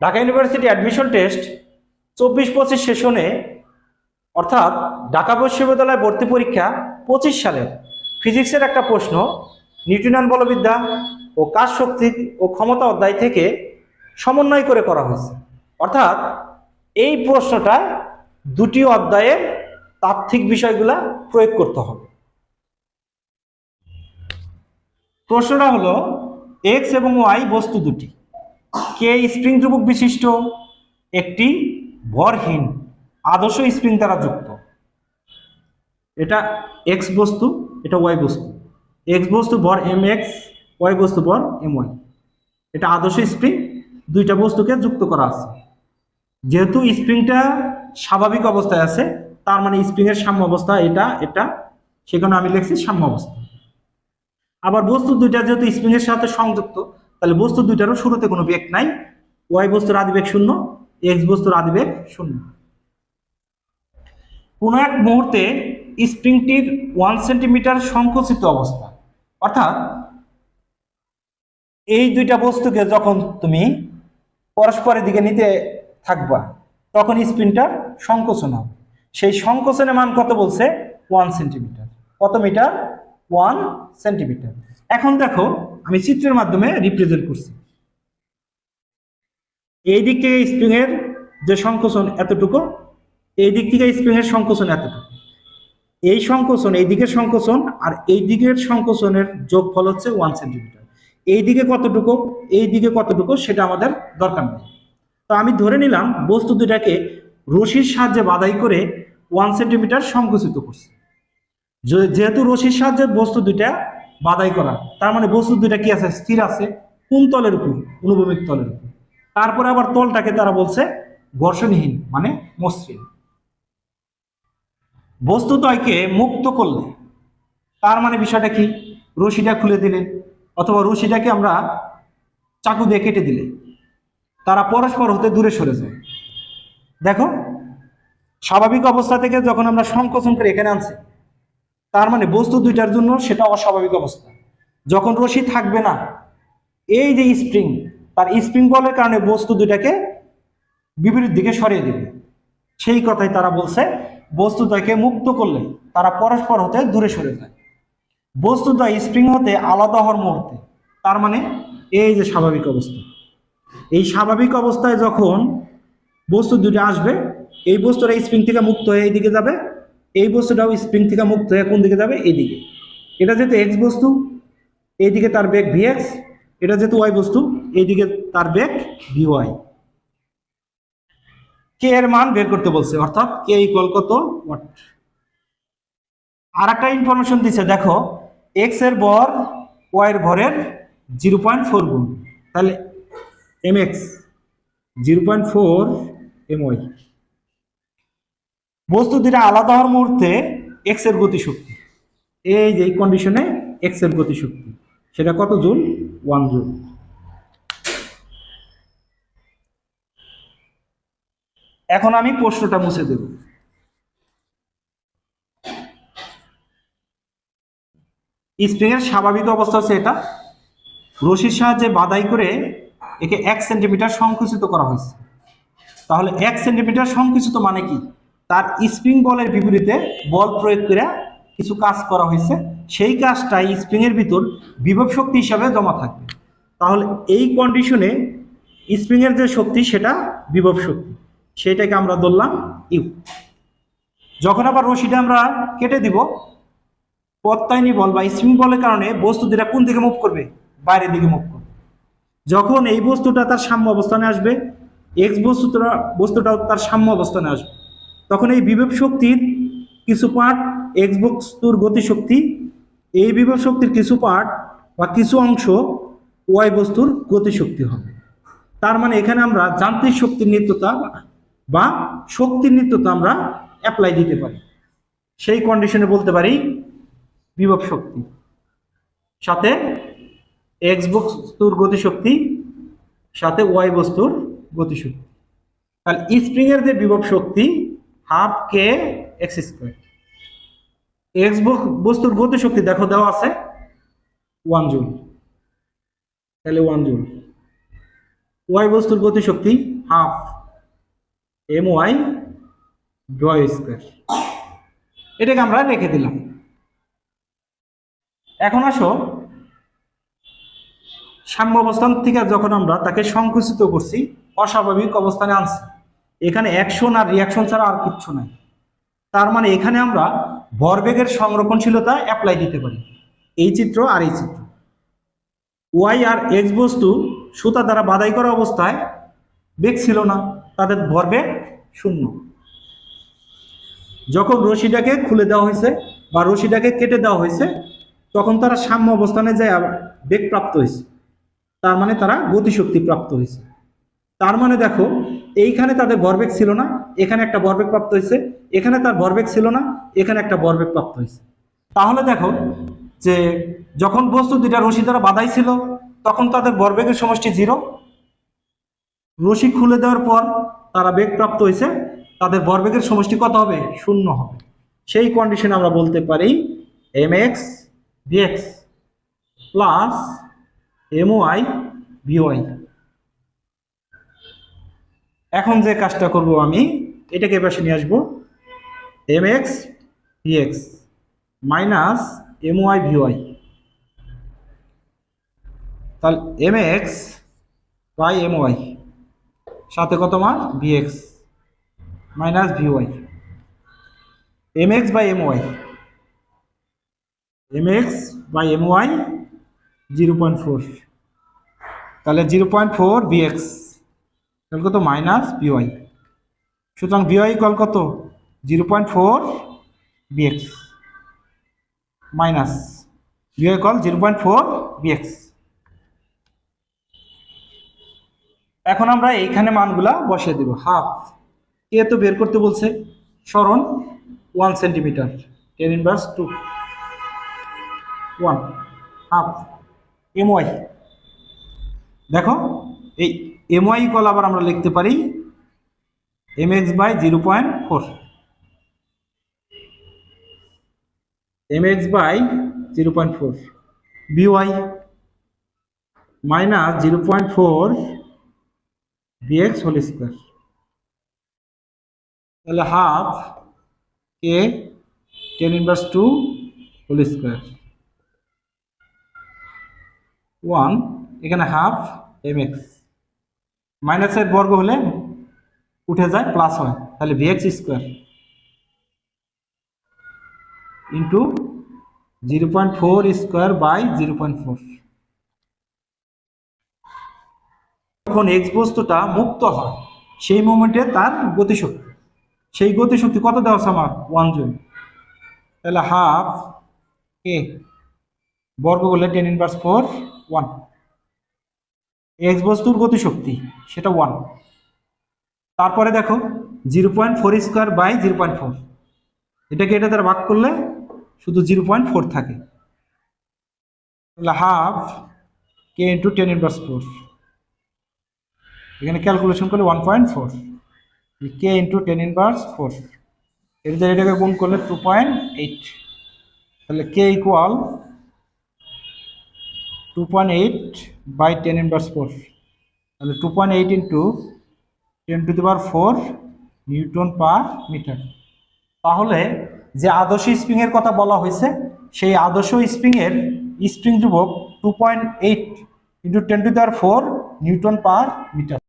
Dhaka university admission test চব্বিশ পঁচিশ সেশনে অর্থাৎ ঢাকা বিশ্ববিদ্যালয় ভর্তি পরীক্ষা পঁচিশ সালের। ফিজিক্সের একটা প্রশ্ন নিউট্রিনাল বলবিদ্যা ও কাজ শক্তি ও ক্ষমতা অধ্যায় থেকে সমন্বয় করে করা হয়েছে। অর্থাৎ এই প্রশ্নটা দুটি অধ্যায়ের তাত্ত্বিক বিষয়গুলা প্রয়োগ করতে হবে। প্রশ্নটা হলো এক্স এবং ওয়াই বস্তু দুটি। কে স্প্রিং ধ্রুবক বিশিষ্ট? একটি ভরহীন আদর্শ স্প্রিং দ্বারা যুক্ত। এটা এক্স বস্তু, এটা ওয়াই বস্তু। এক্স বস্তু ভর এম এক্স ওয়াই বস্তু ভর এম ওয়াই এটা আদর্শ স্প্রিং, দুইটা বস্তুকে যুক্ত করা আছে। যেহেতু স্প্রিংটা স্বাভাবিক অবস্থায় আছে, তার মানে স্প্রিংয়ের সাম্য অবস্থা এটা এটা, সেখানে আমি লিখছি সাম্য অবস্থা। আবার বস্তু দুইটা যেহেতু স্প্রিংয়ের সাথে সংযুক্ত তাহলে বস্তু দুইটারও শুরুতে কোনো বেগ নাই। ওয়াই বস্তুর আদিবেগ শূন্য এক্স বস্তুর আদিবেগ শূন্য। কোনো এক মুহূর্তে স্প্রিংটির ওয়ান সেন্টিমিটার সংকুচিত অবস্থা, অর্থাৎ এই দুইটা বস্তুকে যখন তুমি পরস্পরের দিকে নিতে থাকবা, তখন স্প্রিংটার সংকোচন হবে। সেই সংকোচনের মান কত বলছে? ওয়ান সেন্টিমিটার কত মিটার? One centimetre. এখন দেখো, আমি চিত্রের মাধ্যমে রিপ্রেজেন্ট করছি। এই দিক থেকে স্প্রিং এর যে সংকোচন এতটুকু এই দিক থেকে স্প্রিং এর সংকোচন এতটুকু। এই সংকোচন, এই দিকের সংকোচন আর এই দিকের সংকোচনের যোগফল হচ্ছে ওয়ান সেন্টিমিটার। এই দিকে কতটুকু, এই দিকে কতটুকু সেটা আমাদের দরকার নেই। তো আমি ধরে নিলাম, বস্তু দুটাকে রশির সাহায্যে বাধাই করে ওয়ান সেন্টিমিটার সংকুচিত করছি। যেহেতু রশির সাহায্যে বস্তু দুইটা বাধাই করা, তার মানে বস্তু দুইটা কি আছে? স্থির আছে, কোন তলের উপর? অনুভূমিক তলের উপর। তারপরে আবার তলটাকে তারা বলছে ঘর্ষণহীন মানে মসৃণ। বস্তুদ্বয়কে মুক্ত করলে, তার মানে বিষয়টা কি? রশিটা খুলে দিলে, অথবা রশিটাকে আমরা চাকু দিয়ে কেটে দিলে, তারা পরস্পর হতে দূরে সরে যায়। দেখো, স্বাভাবিক অবস্থা থেকে যখন আমরা সংকোচন করে এখানে আনছি তার মানে বস্তু দুইটার জন্য সেটা অস্বাভাবিক অবস্থা। যখন রশি থাকবে না, এই যে স্প্রিং, তার স্প্রিং বলের কারণে বস্তু দুইটাকে বিপরীত দিকে সরিয়ে দেবে। সেই কথাই তারা বলছে বস্তুদ্বয়কে মুক্ত করলে তারা পরস্পর হতে দূরে সরে যায়। বস্তুদ্বয় স্প্রিং হতে আলাদা হওয়ার মুহূর্তে, তার মানে এই যে স্বাভাবিক অবস্থা। এই স্বাভাবিক অবস্থায় যখন বস্তু দুটো আসবে, এই বস্তুটা স্প্রিং থেকে মুক্ত হয়ে এইদিকে যাবে এই বস্তুটাও স্প্রিং থেকে মুক্ত হয়ে কোন দিকে যাবে? এইদিকে এটা যেহেতু এক্স বস্তু, এইদিকে তার বেগ ভি এক্স এটা যেহেতু ওয়াই বস্তু, এইদিকে তার বেগ ভি ওয়াই কে এর মান বের করতে বলছে, অর্থাৎ কে ইকুয়াল কত? ওয়াট আর একটা ইনফরমেশন দিচ্ছে দেখো এক্সের ভর ওয়াই এর ভরের জিরো পয়েন্ট ফোর গুণ। তাহলে M X zero point four M Y বস্তু দুটা আলাদা হওয়ার মুহূর্তে এক্সের গতিশক্তি। এই যে এই কন্ডিশনে এক্সের গতিশক্তি, সেটা কত জুল? One joule. এখন আমি প্রশ্নটা মুছে দেব। স্প্রিং এর স্বাভাবিক অবস্থা হচ্ছে এটা। রশির সাহায্যে বাধাই করে একে এক সেন্টিমিটার সংকুচিত করা হয়েছে। তাহলে এক সেন্টিমিটার সংকুচিত মানে কি? তার স্প্রিং বলের বিপরীতে বল প্রয়োগ করে কিছু কাজ করা হয়েছে। সেই কাজটাই স্প্রিং এর ভিতর বিভব শক্তি হিসাবে জমা থাকবে। তাহলে এই কন্ডিশনে স্প্রিং এর যে শক্তি, সেটা বিভব শক্তি। সেটাকে আমরা ধরলাম ইউ যখন আবার রশিটা আমরা কেটে দিব প্রত্যয়নী বল বা স্প্রিং বলের কারণে বস্তু যেটা কোন দিকে মুভ করবে? বাইরের দিকে মুভ করবে। যখন এই বস্তুটা তার সাম্য অবস্থানে আসবে এক্স বস্তুটা বস্তুটাও তার সাম্য অবস্থানে আসবে। তখন এই বিভব শক্তির কিছু পার্ট এক্স বস্তুর গতিশক্তি, এই বিভব শক্তির কিছু পার্ট বা কিছু অংশ ওয়াই বস্তুর গতিশক্তি হবে। তার মানে এখানে আমরা যান্ত্রিক শক্তির নিত্যতা বা শক্তির নিত্যতা আমরা অ্যাপ্লাই দিতে পারি। সেই কন্ডিশনে বলতে পারি বিভব শক্তি। সাথে এক্স বস্তুর গতিশক্তি, সাথে ওয়াই বস্তুর গতিশক্তি। তাহলে স্প্রিং এর যে বিভব শক্তি half K X square X বস্তুর গতিশক্তি দেখো দেওয়া আছে ওয়ান জুল তাহলে ওয়ান জুল ওয়াই বস্তুর গতিশক্তি half M Y Y square এটাকে আমরা রেখে দিলাম। এখন আসো সাম্য অবস্থান থেকে যখন আমরা তাকে সংকুচিত করছি, অস্বাভাবিক অবস্থানে আনছি। এখানে অ্যাকশন আর রিয়াকশন ছাড়া আর কিচ্ছু নাই। তার মানে এখানে আমরা ভরবেগের সংরক্ষণশীলতা অ্যাপ্লাই দিতে পারি। এই চিত্র আর এই চিত্র। ওয়াই আর এক্স বস্তু সুতা দ্বারা বাধাই করা অবস্থায় বেগ ছিল না, তাদের ভরবেগ শূন্য। যখন রশিটাকে খুলে দেওয়া হয়েছে বা রশিটাকে কেটে দেওয়া হয়েছে, তখন তারা সাম্য অবস্থানে যায় বেগ প্রাপ্ত হয়েছে। তার মানে তারা গতিশক্তি প্রাপ্ত হয়েছে। তার মানে দেখো, এইখানে তাদের ভরবেগ ছিল না, এখানে একটা ভরবেগ প্রাপ্ত হয়েছে, এখানে তার ভরবেগ ছিল না, এখানে একটা ভরবেগ প্রাপ্ত হয়েছে। তাহলে দেখো যে যখন বস্তু দুইটা রশি দ্বারা বাধাই ছিল, তখন তাদের বরবেগের সমষ্টি জিরো রশি খুলে দেওয়ার পর তারা বেগ প্রাপ্ত হয়েছে, তাদের বরবেগের সমষ্টি কত হবে? শূন্য হবে। সেই কন্ডিশনে আমরা বলতে পারি M X VX plus M Y VY এখন যে কাজটা করব আমি, এটাকে পাশে নিয়ে আসব। M X VX minus M Y VY তাহলে M X by M Y সাথে কত মান VX minus VY M X by M Y M X by M Y zero point four তাহলে জিরো পয়েন্ট ফোর ভিএক্স তাহলে কত? Minus VY সুতরাং VY কল কত? Zero point four VX minus VY call zero point four VX এখন আমরা এইখানে মানগুলা বসিয়ে দেব। হাফ। এ তো বের করতে বলছে। সরণ one centimetre. Ten inverse two. One. Half. M Y দেখো, এই এম ওয়াই কল আবার আমরা লিখতে পারি M X by zero point four M X by zero point four VY minus zero point four VX whole square তাহলে half K ten inverse two whole square one এখানে half M X মাইনাসের বর্গ হলে উঠে যায় plus হয়। তাহলে VX square into zero point four square by zero point four যখন এক্স বস্তুটা মুক্ত হয়, সেই মোমেন্টে তার গতিশক্তি। সেই গতিশক্তি কত দেওয়া আছে আমার? ওয়ান জন তাহলে হাফ কে বর্গ করলে ten inverse four one X বস্তুর গতিশক্তি, সেটা ওয়ান তারপরে দেখো zero point four square by zero point four এটাকে এটা দ্বারা ভাগ করলে শুধু জিরো পয়েন্ট ফোর থাকে। Half K into ten inverse four এখানে ক্যালকুলেশন করলে one point four K into ten inverse four দ্বারা এটাকে গুণ করলে টু পয়েন্ট এইট তাহলে K equal two point eight by ten inverse four তাহলে two point eight into ten to the power four newton per metre তাহলে যে আদর্শ স্প্রিংয়ের কথা বলা হয়েছে, সেই আদর্শ স্প্রিংয়ের স্প্রিং যুবক two point eight into ten to the power four newton per metre